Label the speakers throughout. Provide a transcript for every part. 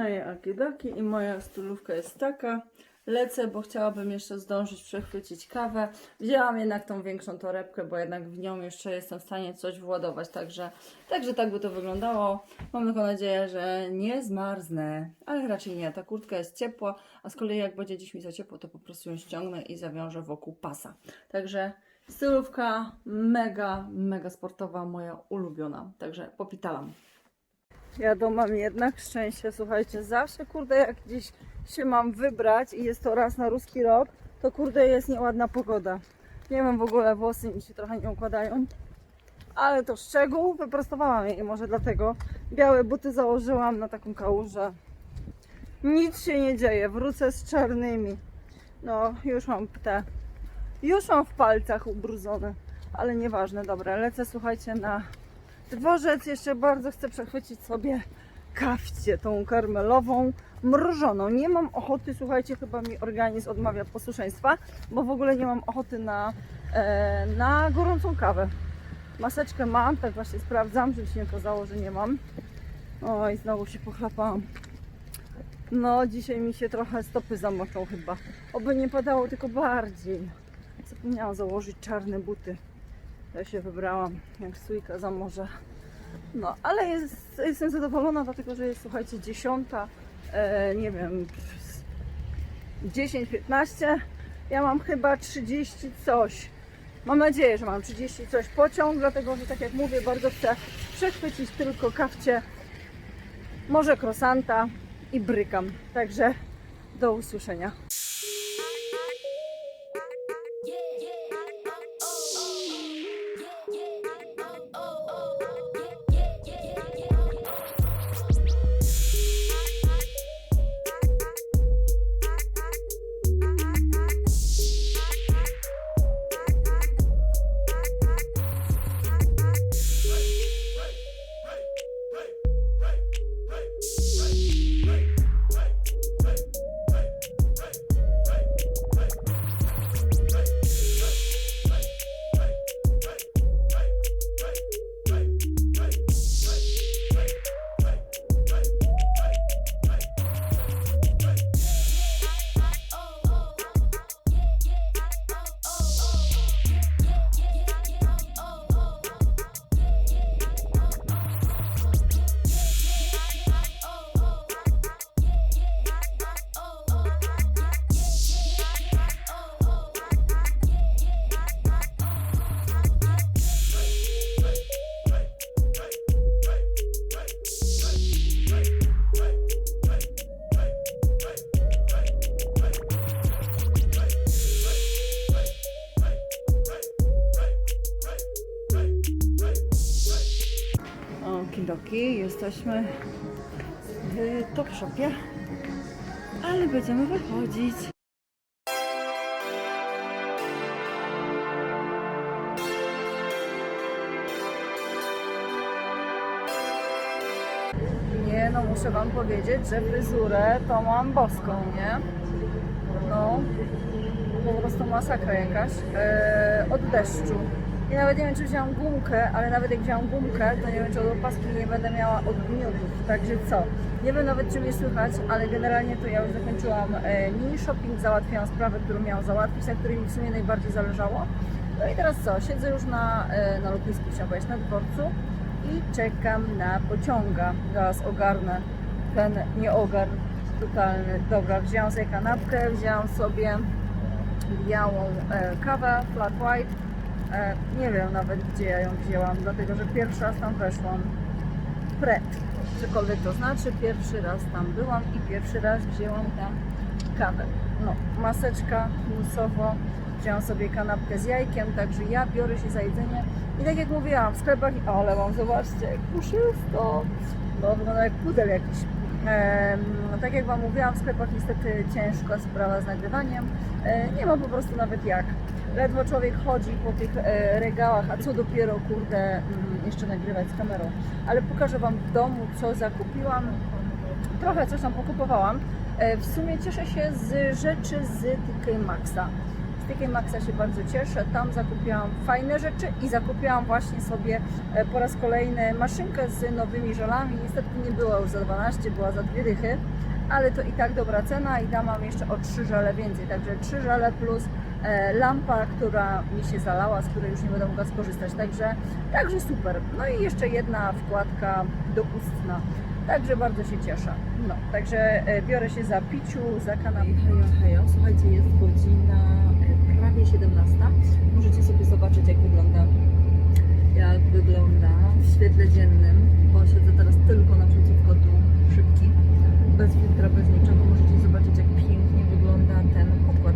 Speaker 1: No i akidoki i moja stylówka jest taka. Lecę, bo chciałabym jeszcze zdążyć przechwycić kawę. Wzięłam jednak tą większą torebkę, bo jednak w nią jeszcze jestem w stanie coś władować, także, także tak by to wyglądało. Mam tylko nadzieję, że nie zmarznę, ale raczej nie. Ta kurtka jest ciepła, a z kolei jak będzie dziś mi za ciepło, to po prostu ją ściągnę i zawiążę wokół pasa. Także stylówka mega, mega sportowa, moja ulubiona. Także popitalam. Ja to mam jednak szczęście, słuchajcie, zawsze kurde jak gdzieś się mam wybrać i jest to raz na ruski rok, to kurde jest nieładna pogoda. Nie wiem w ogóle, włosy mi się trochę nie układają, ale to szczegół, wyprostowałam je i może dlatego białe buty założyłam na taką kałużę. Nic się nie dzieje, wrócę z czarnymi. No, już mam te, już mam w palcach ubrudzone, ale nieważne, dobra, lecę słuchajcie na dworzec. Jeszcze bardzo chcę przechwycić sobie kawcie, tą karmelową, mrożoną. Nie mam ochoty, słuchajcie, chyba mi organizm odmawia posłuszeństwa, bo w ogóle nie mam ochoty na, e, na gorącą kawę. Maseczkę mam, tak właśnie sprawdzam, żeby się nie okazało, że nie mam. Oj, znowu się pochlapałam. No, dzisiaj mi się trochę stopy zamoczą chyba. Oby nie padało, tylko bardziej. Zapomniałam założyć czarne buty. Ja się wybrałam jak sójka za morze. No, ale jest, jestem zadowolona, dlatego że jest, słuchajcie, dziesiąta, e, nie wiem, 10-15. Ja mam chyba 30 coś. Mam nadzieję, że mam 30 coś pociąg, dlatego że tak jak mówię, bardzo chcę przechwycić tylko kawcie, może krosanta i brykam. Także do usłyszenia. Jesteśmy w Top Shopie, ale będziemy wychodzić. Nie, no muszę Wam powiedzieć, że fryzurę to mam boską, nie? No, po prostu masakra jakaś. E, od deszczu. I nawet nie wiem, czy wziąłam gumkę, ale nawet jak wziąłam gumkę, to nie wiem, czy od opaski nie będę miała odgniotów. Także co? Nie wiem nawet, czy mnie słychać, ale generalnie to ja już zakończyłam e, mini shopping, załatwiłam sprawę, którą miałam załatwić, na której mi w sumie najbardziej zależało. No i teraz co? Siedzę już na, e, na lotnisku, chciałam na dworcu i czekam na pociąga. Zaraz ogarnę ten nieogarn totalny. Dobra, wzięłam sobie kanapkę, wzięłam sobie białą e, kawę, flat white. E, nie wiem nawet gdzie ja ją wzięłam, dlatego że pierwszy raz tam weszłam. Pret, cokolwiek to znaczy, pierwszy raz tam byłam i pierwszy raz wzięłam tam kawę. No, maseczka musowo, wzięłam sobie kanapkę z jajkiem, także ja biorę się za jedzenie i tak jak mówiłam, w sklepach, ale mam, zobaczcie, puszysto, no wygląda jak pudel jakiś. No, tak jak Wam mówiłam, w sklepach niestety ciężka sprawa z nagrywaniem. E, nie ma po prostu nawet jak. Ledwo człowiek chodzi po tych e, regałach, a co dopiero, kurde, mm, jeszcze nagrywać z kamerą. Ale pokażę Wam w domu, co zakupiłam. Trochę coś tam pokupowałam. E, w sumie cieszę się z rzeczy z TK Maxa. Z TK Maxa się bardzo cieszę. Tam zakupiłam fajne rzeczy i zakupiłam właśnie sobie e, po raz kolejny maszynkę z nowymi żelami. Niestety nie była już za 12, była za dwie dychy, ale to i tak dobra cena i tam mam jeszcze o 3 żele więcej. Także 3 żele plus e, lampa, która mi się zalała, z której już nie będę mogła skorzystać. Także, także super. No i jeszcze jedna wkładka doustna. Także bardzo się cieszę. No, także e, biorę się za piciu, za kanapę. Hejo, hejo. Słuchajcie, jest godzina e, prawie 17. Możecie sobie zobaczyć, jak wygląda jak wygląda w świetle dziennym, bo siedzę teraz tylko naprzeciwko tu szybki, bez filtra, bez niczego. Możecie zobaczyć, jak pięknie wygląda ten podkład.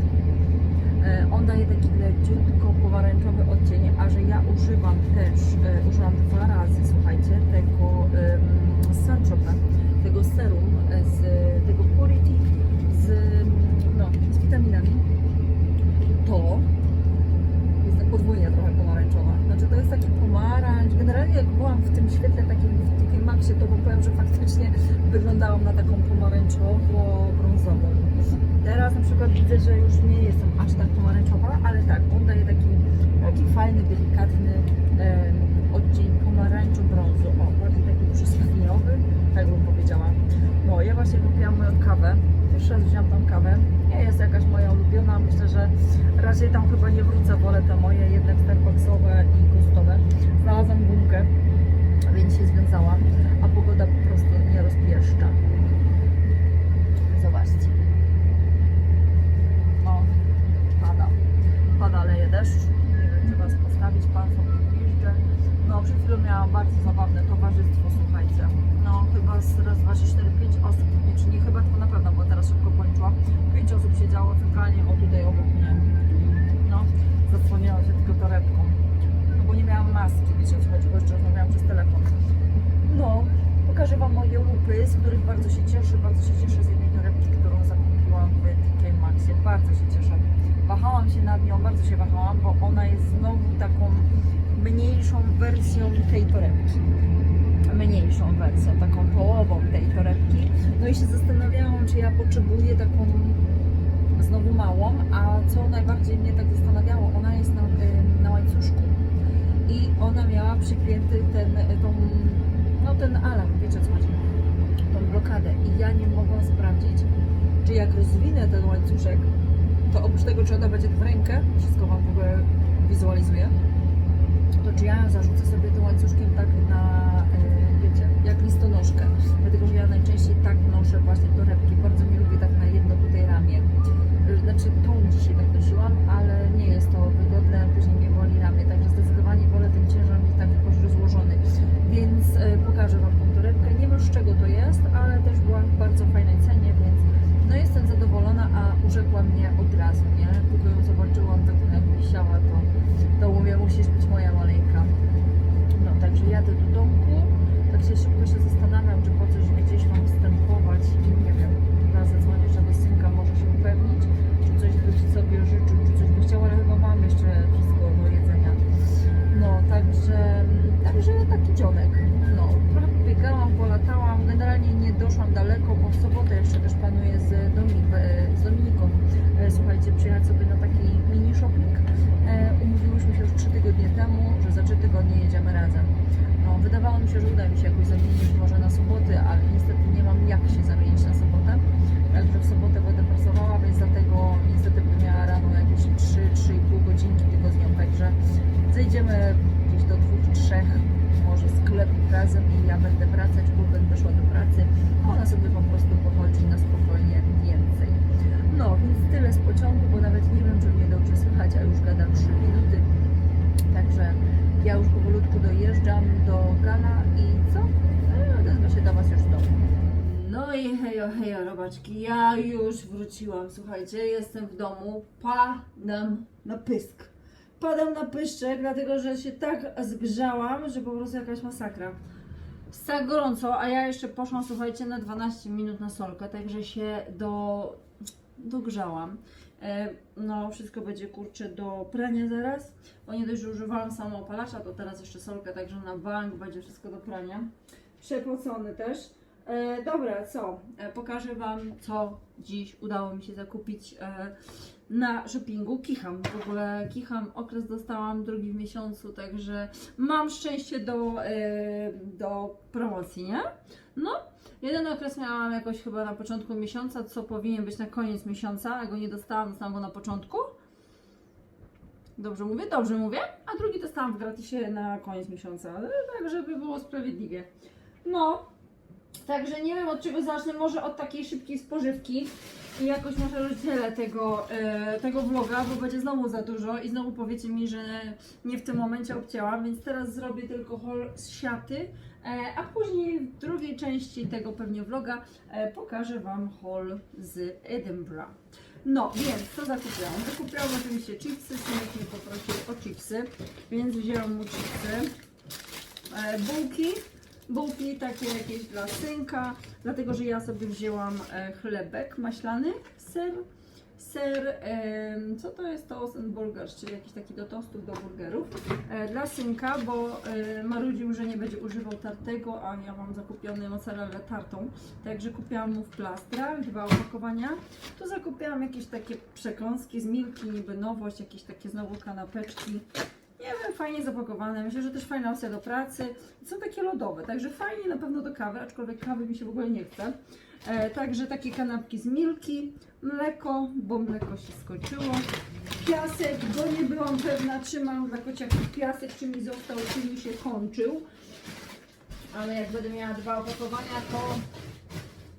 Speaker 1: E, On daje taki leciutko pomarańczowy odcień, a że ja używam też, e, użyłam dwa razy, słuchajcie, tego um, Saint-Tropez, tego serum e, z tego Purity z, no, z witaminami, to jest tak podwójnie trochę pomarańczowa. Znaczy to jest taki pomarańcz. Generalnie jak byłam w tym świetle takim w takiej maksie, to powiem, że faktycznie wyglądałam na taką pomarańczowo-brązową. Teraz na przykład widzę, że już nie jestem aż tak pomarańczowa, ale tak, on daje taki, taki fajny, delikatny em, odcień pomarańczo-brązu. O, bardziej taki przysłowiowy, tak bym powiedziała. No, ja właśnie kupiłam moją kawę. Pierwszy raz wziąłam tą kawę. Nie jest jakaś moja ulubiona. Myślę, że raczej tam chyba nie wrócę. Wolę te moje jednak Starbucksowe i gustowe. Znalazłam gumkę, więc się związałam, pogoda po prostu nie rozpieszcza. Zobaczcie. O, pada. Pada, leje deszcz. Nie wiem, czy Was postawić. Pan sobie jeżdżę. No, przed chwilą miałam bardzo zabawne towarzystwo, słuchajcie. No, chyba z raz, dwa, trzy, cztery, pięć osób, nie, czy nie chyba, tylko na pewno, bo teraz szybko policzyłam. Pięć osób siedziało centralnie, o tutaj obok mnie. No, zasłaniało się tylko torebką. No bo nie miałam maski, wiecie, o co chodzi, bo jeszcze rozmawiałam przez telefon. No, pokażę Wam moje łupy, z których bardzo się cieszę. Bardzo się cieszę z jednej torebki, którą zakupiłam w TK Maxie. Bardzo się cieszę. Wahałam się nad nią, bardzo się wahałam, bo ona jest znowu taką mniejszą wersją tej torebki. Mniejszą wersją, taką połową tej torebki. No i się zastanawiałam, czy ja potrzebuję taką znowu małą, a co najbardziej mnie tak zastanawiało, ona jest na, na łańcuszku i ona miała przypięty ten, tą, no ten alarm, wiecie co chodzi, tą blokadę. I ja nie mogłam sprawdzić, czy jak rozwinę ten łańcuszek, to oprócz tego, czy ona będzie w rękę, wszystko Wam w ogóle wizualizuję, to czy ja zarzucę sobie tym łańcuszkiem tak na, e, wiecie, jak listonoszkę, dlatego, że ja najczęściej tak noszę właśnie torebki, bardzo nie lubię tak na jedno tutaj ramię, znaczy tą dzisiaj tak nosiłam, ale nie jest to wygodne, później mnie boli ramię, także zdecydowanie wolę ten ciężar mieć tak jakoś rozłożony, więc e, pokażę Wam tą torebkę, nie wiem z czego to jest, ale też była w bardzo fajnej cenie, więc no jestem zadowolona, a urzekła mnie od razu, nie? Tylko ją zobaczyłam, tak jak wisiała, to, to mówię, musisz być moja maleńka. No, także jadę do domku, tak się szybko się zastanawiam, czy po coś gdzieś mam wstępować, nie wiem, teraz zadzwonię jeszcze do synka, może się upewnić, czy coś by sobie życzył, czy coś by chciał, ale chyba mam jeszcze wszystko do jedzenia. No, także, także taki dzionek. No, trochę biegałam, polatałam, generalnie nie doszłam daleko, bo w sobotę jeszcze też planuję z, Domi, e, z Dominiką, e, słuchajcie, przyjechać sobie na taki mini shopping. E, Umówiłyśmy się już 3 tygodnie temu, że za 3 tygodnie jedziemy razem. No, wydawało mi się, że uda mi się jakoś zamienić może na soboty, ale niestety nie mam jak się zamienić na sobotę. Także w sobotę będę pracowała, więc dlatego niestety będę miała rano jakieś 3-3,5 godzinki tylko z nią. Także zejdziemy gdzieś do dwóch, trzech może sklepów razem i ja będę wracać, bo będę szła do pracy. a Ona sobie po prostu pochodzi na spokojnie więcej. No, więc tyle z pociągu, bo nawet nie wiem, czy mnie dobrze słychać, a już gadam 3 minuty. Także ja już powolutku dojeżdżam do Gala i co? No, odezwę się do Was już w domu. No i hejo, hejo, robaczki, ja już wróciłam, słuchajcie, jestem w domu, padam na pysk. Padam na pyszczek, dlatego że się tak zgrzałam, że po prostu jakaś masakra. Tak gorąco, a ja jeszcze poszłam, słuchajcie, na 12 minut na solkę, także się do, dogrzałam. E, No, wszystko będzie kurczę do prania zaraz, bo nie dość, że używałam samoopalacza, to teraz jeszcze solkę, także na bank będzie wszystko do prania. Przepocony też. E, dobra, co? E, pokażę Wam, co dziś udało mi się zakupić e, na shoppingu. Kicham, w ogóle kicham, okres dostałam drugi w miesiącu, także mam szczęście do, e, do promocji, nie? No, jeden okres miałam jakoś chyba na początku miesiąca, co powinien być na koniec miesiąca, a go nie dostałam, dostałam go na początku. Dobrze mówię? Dobrze mówię. A drugi dostałam w gratisie na koniec miesiąca, ale tak, żeby było sprawiedliwie. No, także nie wiem od czego zacznę, może od takiej szybkiej spożywki. I jakoś może rozdzielę tego, e, tego vloga, bo będzie znowu za dużo i znowu powiecie mi, że nie w tym momencie obcięłam, więc teraz zrobię tylko haul z siaty, e, a później w drugiej części tego pewnie vloga e, pokażę Wam haul z Edinburgh. No, więc co zakupiłam? Zakupiłam oczywiście chipsy, synek mnie poprosił o chipsy, więc wzięłam mu chipsy. E, bułki, bułki takie jakieś dla synka, dlatego że ja sobie wzięłam e, chlebek maślany, ser, ser, co to jest toast and burgers, czyli jakiś taki do tostów, do burgerów, e, dla synka, bo e, marudził, że nie będzie używał tartego, a ja mam zakupiony mozzarella tartą, także kupiłam mu w plastrach dwa opakowania. Tu zakupiłam jakieś takie przekąski z Milki, niby nowość, jakieś takie znowu kanapeczki. Nie wiem, fajnie zapakowane. Myślę, że też fajna opcja do pracy. Są takie lodowe, także fajnie na pewno do kawy, aczkolwiek kawy mi się w ogóle nie chce. E, także takie kanapki z Milki, mleko, bo mleko się skończyło. Piasek, bo nie byłam pewna, czy mam dla kociaków piasek, czy mi został, czy mi się kończył. Ale jak będę miała dwa opakowania, to,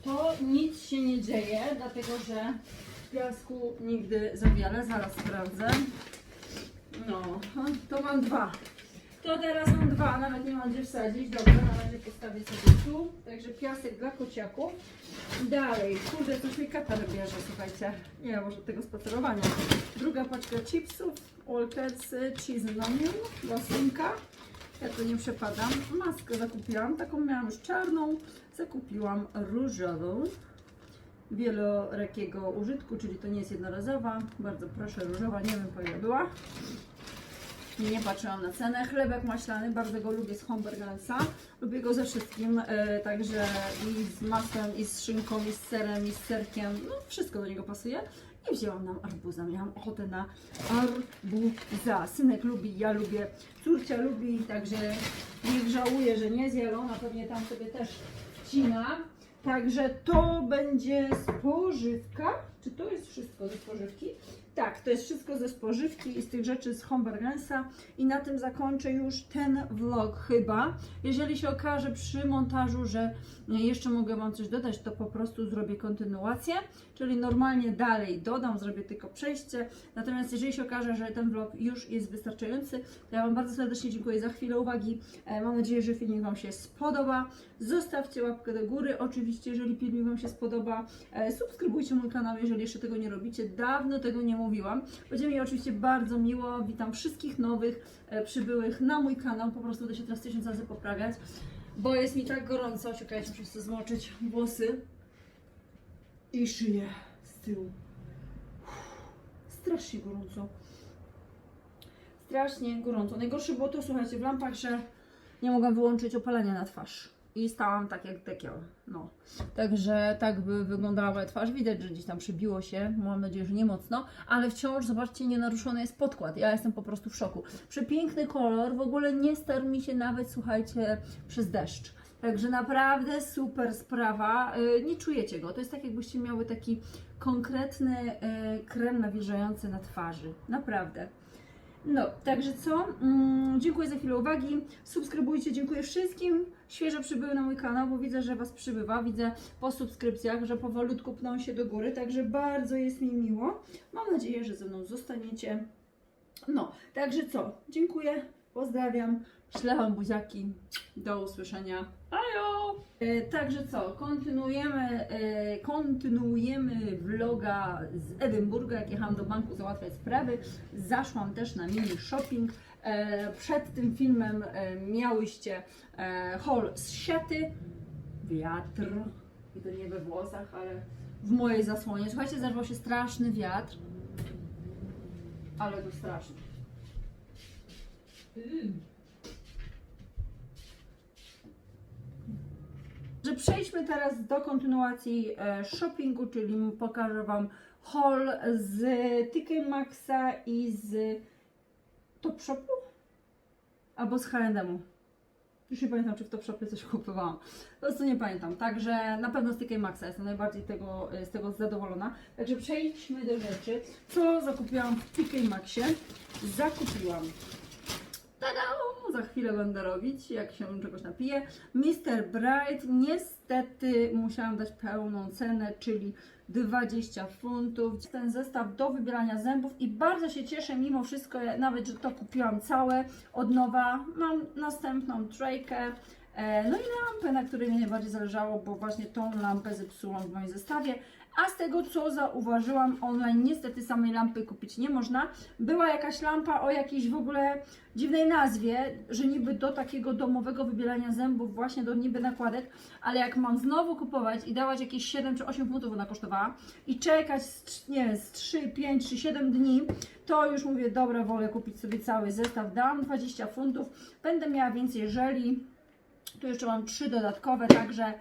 Speaker 1: to nic się nie dzieje, dlatego że piasku nigdy za wiele. Zaraz sprawdzę. No, to mam dwa. To teraz mam dwa, nawet nie mam gdzie wsadzić. Dobra, na razie postawię sobie tu. Także piasek dla kociaków. Dalej, kurde, coś mi katar bierze, słuchajcie. Nie może tego spacerowania. Druga paczka chipsów, Walkersy, cheese onion dla synka. Ja tu nie przepadam. Maskę zakupiłam, taką miałam już czarną. Zakupiłam różową wielorakiego użytku, czyli to nie jest jednorazowa. Bardzo proszę, różowa, nie wiem po ile była. Nie patrzyłam na cenę. Chlebek maślany, bardzo go lubię z Hombergansa. Lubię go ze wszystkim, e, także i z masłem, i z szynką, i z serem, i z serkiem. No wszystko do niego pasuje. I wzięłam nam arbuza. Miałam ochotę na arbuza. Synek lubi, ja lubię, córcia lubi, także nie żałuję, że nie zjadł. Ona pewnie tam sobie też wcina. Także to będzie spożywka. Czy to jest wszystko ze spożywki? Tak, to jest wszystko ze spożywki i z tych rzeczy z Hombergensa. I na tym zakończę już ten vlog chyba. Jeżeli się okaże przy montażu, że jeszcze mogę Wam coś dodać, to po prostu zrobię kontynuację. Czyli normalnie dalej dodam, zrobię tylko przejście. Natomiast jeżeli się okaże, że ten vlog już jest wystarczający, to ja Wam bardzo serdecznie dziękuję za chwilę uwagi. E, Mam nadzieję, że filmik Wam się spodoba. Zostawcie łapkę do góry, oczywiście, jeżeli filmik Wam się spodoba. E, Subskrybujcie mój kanał, jeżeli jeszcze tego nie robicie. Dawno tego nie mówiłam. Będzie mi oczywiście bardzo miło. Witam wszystkich nowych e, przybyłych na mój kanał. Po prostu będę się teraz tysiąc razy poprawiać, bo jest mi tak gorąco. Czekajcie, muszę sobie zmoczyć włosy i szyję z tyłu. Strasznie gorąco. Strasznie gorąco. Najgorsze było to, słuchajcie, w lampach, że nie mogłam wyłączyć opalenia na twarz. I stałam tak jak dekiel. No. Także tak by wyglądała moja twarz. Widać, że gdzieś tam przybiło się. Mam nadzieję, że nie mocno. Ale wciąż, zobaczcie, nienaruszony jest podkład. Ja jestem po prostu w szoku. Przepiękny kolor. W ogóle nie starł mi się nawet, słuchajcie, przez deszcz. Także naprawdę super sprawa. Yy, Nie czujecie go. To jest tak, jakbyście miały taki konkretny yy, krem nawilżający na twarzy. Naprawdę. No, także co? Mm, dziękuję za chwilę uwagi. Subskrybujcie, dziękuję wszystkim świeżo przybyłym na mój kanał, bo widzę, że Was przybywa. Widzę po subskrypcjach, że powolutku pną się do góry, także bardzo jest mi miło. Mam nadzieję, że ze mną zostaniecie. No, także co? Dziękuję, pozdrawiam, Wam buziaki. Do usłyszenia. E, także co? Kontynuujemy, e, kontynuujemy vloga z Edynburga, jak jechałam do banku załatwiać sprawy. Zaszłam też na mini shopping. E, przed tym filmem miałyście haul z siaty, wiatr, i to nie we włosach, ale w mojej zasłonie. Słuchajcie, zerwał się straszny wiatr, ale to straszny. Mm. Że przejdźmy teraz do kontynuacji e, shoppingu, czyli pokażę Wam haul z TK Maxa i z Topshopu albo z H&M-u. Już nie pamiętam, czy w Topshopie coś kupowałam. Po prostu nie pamiętam. Także na pewno z TK Maxa jestem najbardziej tego, z tego zadowolona. Także przejdźmy do rzeczy. Co zakupiłam w TK Maxie? Zakupiłam! Za chwilę będę robić, jak się czegoś napiję. Mr. Bright, niestety musiałam dać pełną cenę, czyli 20 funtów. Ten zestaw do wybierania zębów i bardzo się cieszę mimo wszystko, nawet, że to kupiłam całe od nowa. Mam następną trajkę. E, No i lampę, na której mi najbardziej zależało, bo właśnie tą lampę zepsułam w moim zestawie. A z tego co zauważyłam online, niestety samej lampy kupić nie można. Była jakaś lampa o jakiejś w ogóle dziwnej nazwie, że niby do takiego domowego wybierania zębów, właśnie do niby nakładek, ale jak mam znowu kupować i dawać jakieś 7 czy 8 funtów ona kosztowała i czekać, z, nie z 3, 5 czy 7 dni, to już mówię, dobra, wolę kupić sobie cały zestaw, dam 20 funtów, będę miała więcej jeżeli, tu jeszcze mam 3 dodatkowe, także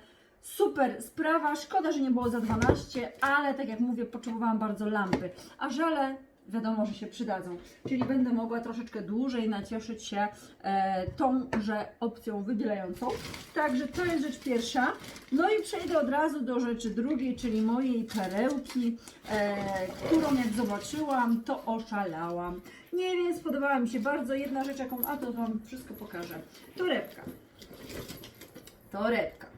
Speaker 1: super sprawa. Szkoda, że nie było za 12, ale tak jak mówię, potrzebowałam bardzo lampy. A żele wiadomo, że się przydadzą. Czyli będę mogła troszeczkę dłużej nacieszyć się e, tąże opcją wybielającą. Także to jest rzecz pierwsza. No i przejdę od razu do rzeczy drugiej, czyli mojej perełki, e, którą jak zobaczyłam, to oszalałam. Nie wiem, spodobała mi się bardzo jedna rzecz, jaką, a to Wam wszystko pokażę. Torebka. Torebka.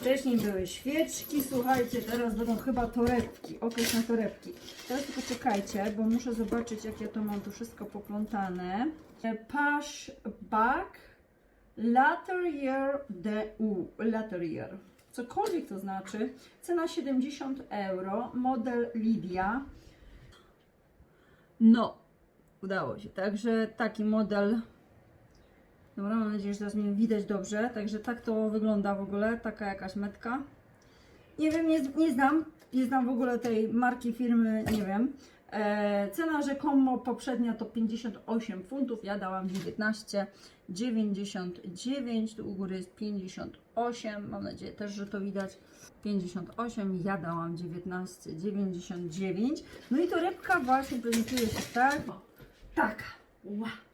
Speaker 1: Wcześniej były świeczki, słuchajcie, teraz będą chyba torebki, okres na torebki. Teraz tylko czekajcie, bo muszę zobaczyć, jak ja to mam tu wszystko poplątane. Pash Back Laterier de U, Laterier. Cokolwiek to znaczy. Cena 70 euro, model Lidia. No, udało się. Także taki model Dobra, mam nadzieję, że teraz mnie widać dobrze. Także tak to wygląda w ogóle, taka jakaś metka. Nie wiem, nie, nie znam, nie znam w ogóle tej marki firmy, nie wiem. E, cena rzekomo poprzednia to 58 funtów, ja dałam 19,99, tu u góry jest 58, mam nadzieję też, że to widać. 58, ja dałam 19,99. No i torebka właśnie prezentuje się tak. Taka. Wow.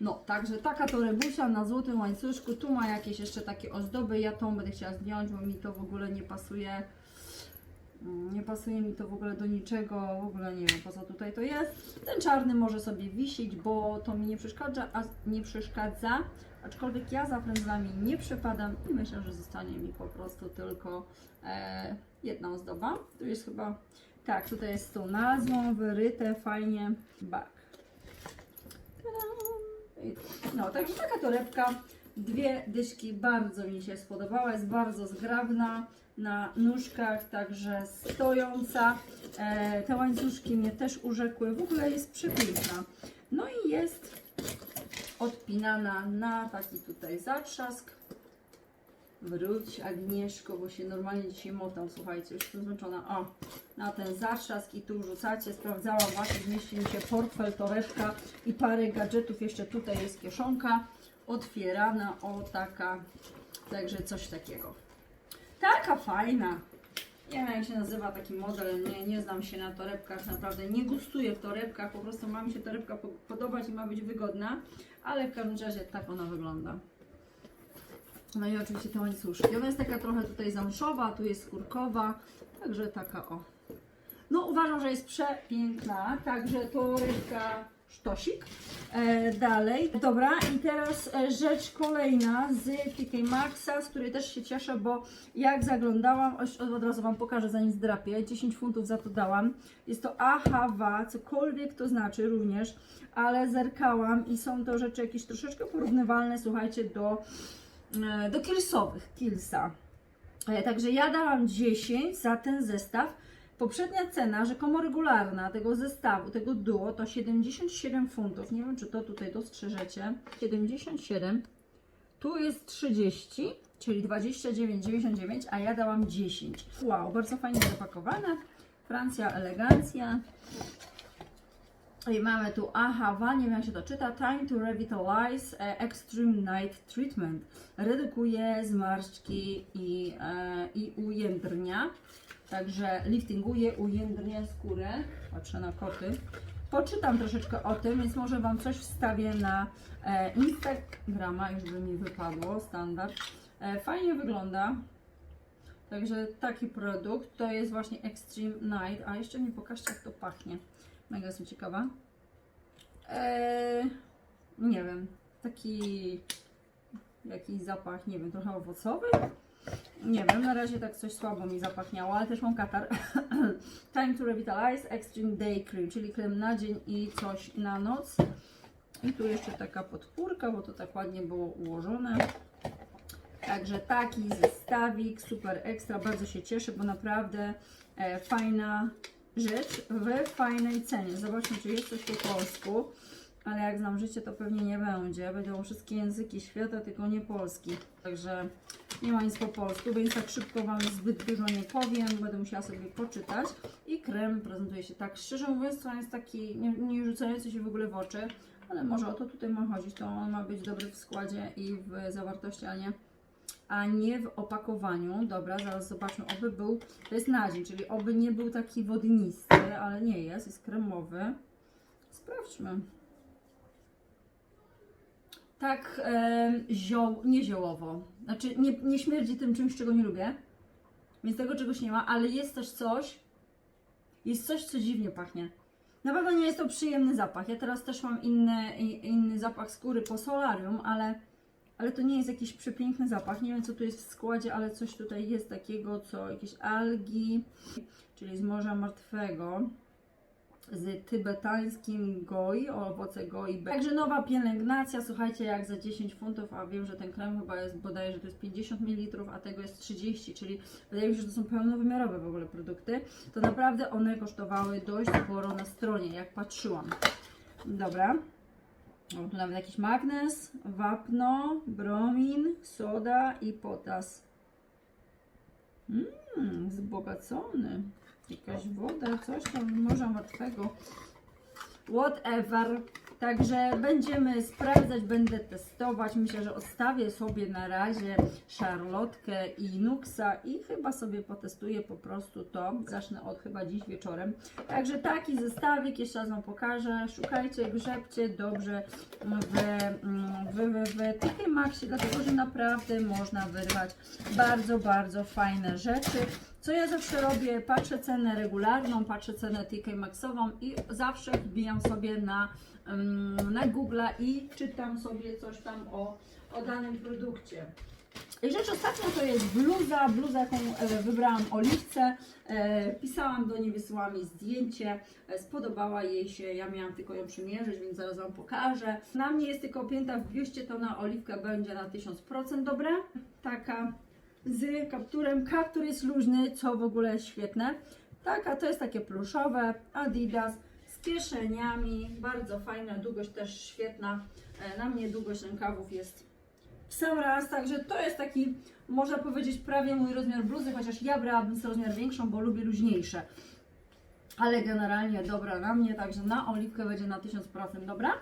Speaker 1: No, także taka torebusia na złotym łańcuszku. Tu ma jakieś jeszcze takie ozdoby. Ja tą będę chciała zdjąć, bo mi to w ogóle nie pasuje. Mm, Nie pasuje mi to w ogóle do niczego. W ogóle nie wiem po co tutaj to jest. Ten czarny może sobie wisieć, bo to mi nie przeszkadza, a nie przeszkadza. Aczkolwiek ja za frędzlami nie przepadam i myślę, że zostanie mi po prostu tylko e, jedna ozdoba. Tu jest chyba, tak, tutaj jest z tą nazwą wyryte fajnie. Back. I- No, także taka torebka, dwie dyszki, bardzo mi się spodobała, jest bardzo zgrabna na nóżkach, także stojąca. E, te łańcuszki mnie też urzekły, w ogóle jest przepiękna. No i jest odpinana na taki tutaj zatrzask. Wróć Agnieszko, bo się normalnie dzisiaj motam, słuchajcie, już jestem zmęczona. O, na ten zatrzask i tu rzucacie. Sprawdzałam właśnie, zmieści mi się portfel, torebka i parę gadżetów. Jeszcze tutaj jest kieszonka otwierana, o taka, także coś takiego. Taka fajna. Nie wiem jak się nazywa taki model, nie, nie znam się na torebkach, naprawdę nie gustuję w torebkach, po prostu ma mi się torebka po- podobać i ma być wygodna, ale w każdym razie tak ona wygląda. No i oczywiście te łańcuszki. Ona jest taka trochę tutaj zamszowa, tu jest skórkowa, także taka o. No uważam, że jest przepiękna, także to rybka sztosik. E, dalej, dobra i teraz e, rzecz kolejna z TK Maxa, z której też się cieszę, bo jak zaglądałam, oś- od razu Wam pokażę zanim zdrapię, 10 funtów za to dałam. Jest to AHW, cokolwiek to znaczy również, ale zerkałam i są to rzeczy jakieś troszeczkę porównywalne, słuchajcie, do e, do Killsowych, Killsa. E, Także ja dałam 10 za ten zestaw. Poprzednia cena, rzekomo regularna tego zestawu, tego duo to 77 funtów. Nie wiem, czy to tutaj dostrzeżecie. 77. Tu jest 30, czyli 29,99, a ja dałam 10. Wow, bardzo fajnie zapakowane. Francja, elegancja. I mamy tu AHA, nie wiem jak się to czyta, Time to Revitalize e, Extreme Night Treatment. Redukuje zmarszczki i, e, i ujędrnia. Także liftinguje, ujędrnia skórę. Patrzę na koty. Poczytam troszeczkę o tym, więc może Wam coś wstawię na e, Instagrama, już by mi wypadło, standard. E, fajnie wygląda. Także taki produkt to jest właśnie Extreme Night. A jeszcze mi pokażcie, jak to pachnie. Mega jestem ciekawa. Eee, nie wiem, taki jakiś zapach, nie wiem, trochę owocowy. Nie wiem, na razie tak coś słabo mi zapachniało, ale też mam katar. Time to Revitalize Extreme Day Cream, czyli krem na dzień i coś na noc. I tu jeszcze taka podpórka, bo to tak ładnie było ułożone. Także taki zestawik, super ekstra, bardzo się cieszę, bo naprawdę e, fajna rzecz w fajnej cenie. Zobaczmy, czy jest coś po polsku, ale jak znam życie, to pewnie nie będzie. Będą wszystkie języki świata, tylko nie polski. Także nie ma nic po polsku, więc tak szybko Wam zbyt dużo nie powiem, będę musiała sobie poczytać. I krem prezentuje się tak, szczerze mówiąc, to jest taki nie, nie rzucający się w ogóle w oczy, ale może o to tutaj ma chodzić, to on ma być dobry w składzie i w zawartości, a nie a nie w opakowaniu. Dobra, zaraz zobaczmy, oby był, to jest na dzień, czyli oby nie był taki wodnisty, ale nie jest, jest kremowy. Sprawdźmy. Tak e, zioł, nie ziołowo, znaczy nie, nie śmierdzi tym czymś, czego nie lubię, więc tego czegoś nie ma, ale jest też coś, jest coś, co dziwnie pachnie. Na pewno nie jest to przyjemny zapach. Ja teraz też mam inny, inny zapach skóry po solarium, ale ale to nie jest jakiś przepiękny zapach. Nie wiem, co tu jest w składzie, ale coś tutaj jest takiego, co jakieś algi, czyli z Morza Martwego, z tybetańskim goi, o owoce goi. Także nowa pielęgnacja, słuchajcie, jak za 10 funtów, a wiem, że ten krem chyba jest bodajże to jest 50 ml, a tego jest 30, czyli wydaje mi się, że to są pełnowymiarowe w ogóle produkty. To naprawdę one kosztowały dość sporo na stronie, jak patrzyłam. Dobra. O, tu nawet jakiś magnes, wapno, bromin, soda i potas. Mmm, wzbogacony. Jakaś woda, coś tam, morza martwego. Whatever. Także będziemy sprawdzać, będę testować. Myślę, że odstawię sobie na razie szarlotkę i nuksa i chyba sobie potestuję po prostu to. Zacznę od chyba dziś wieczorem. Także taki zestawik, jeszcze raz Wam pokażę. Szukajcie, grzebcie dobrze w, w, w, w TK Maxie, dlatego że naprawdę można wyrwać bardzo, bardzo fajne rzeczy. Co ja zawsze robię? Patrzę cenę regularną, patrzę cenę TK Maxową i zawsze wbijam sobie na, na Google i czytam sobie coś tam o, o danym produkcie. I rzecz ostatnia to jest bluza, bluza jaką e, wybrałam oliwce, e, pisałam do niej, wysyłałam jej zdjęcie, e, spodobała jej się, ja miałam tylko ją przymierzyć, więc zaraz Wam pokażę. Na mnie jest tylko opięta w biuście, to na oliwkę będzie na 1000% dobra, taka z kapturem, kaptur jest luźny, co w ogóle świetne. Taka, to jest takie pluszowe, Adidas, z kieszeniami, bardzo fajna, długość też świetna, E, na mnie długość rękawów jest w sam raz, także to jest taki, można powiedzieć, prawie mój rozmiar bluzy, chociaż ja brałabym sobie rozmiar większą, bo lubię luźniejsze. Ale generalnie dobra na mnie, także na oliwkę będzie na 1000% dobra.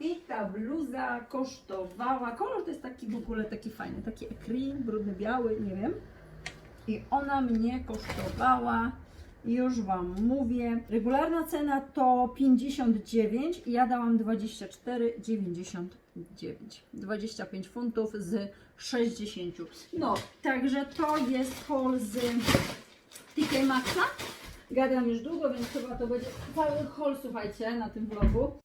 Speaker 1: I ta bluza kosztowała, kolor to jest taki w ogóle taki fajny, taki ekry, brudny biały, nie wiem. I ona mnie kosztowała, już Wam mówię, regularna cena to 59 i ja dałam 24,99. 25 funtów z 60. No, także to jest haul z TK Maxa. Gadam już długo, więc chyba to będzie cały haul, słuchajcie, na tym vlogu.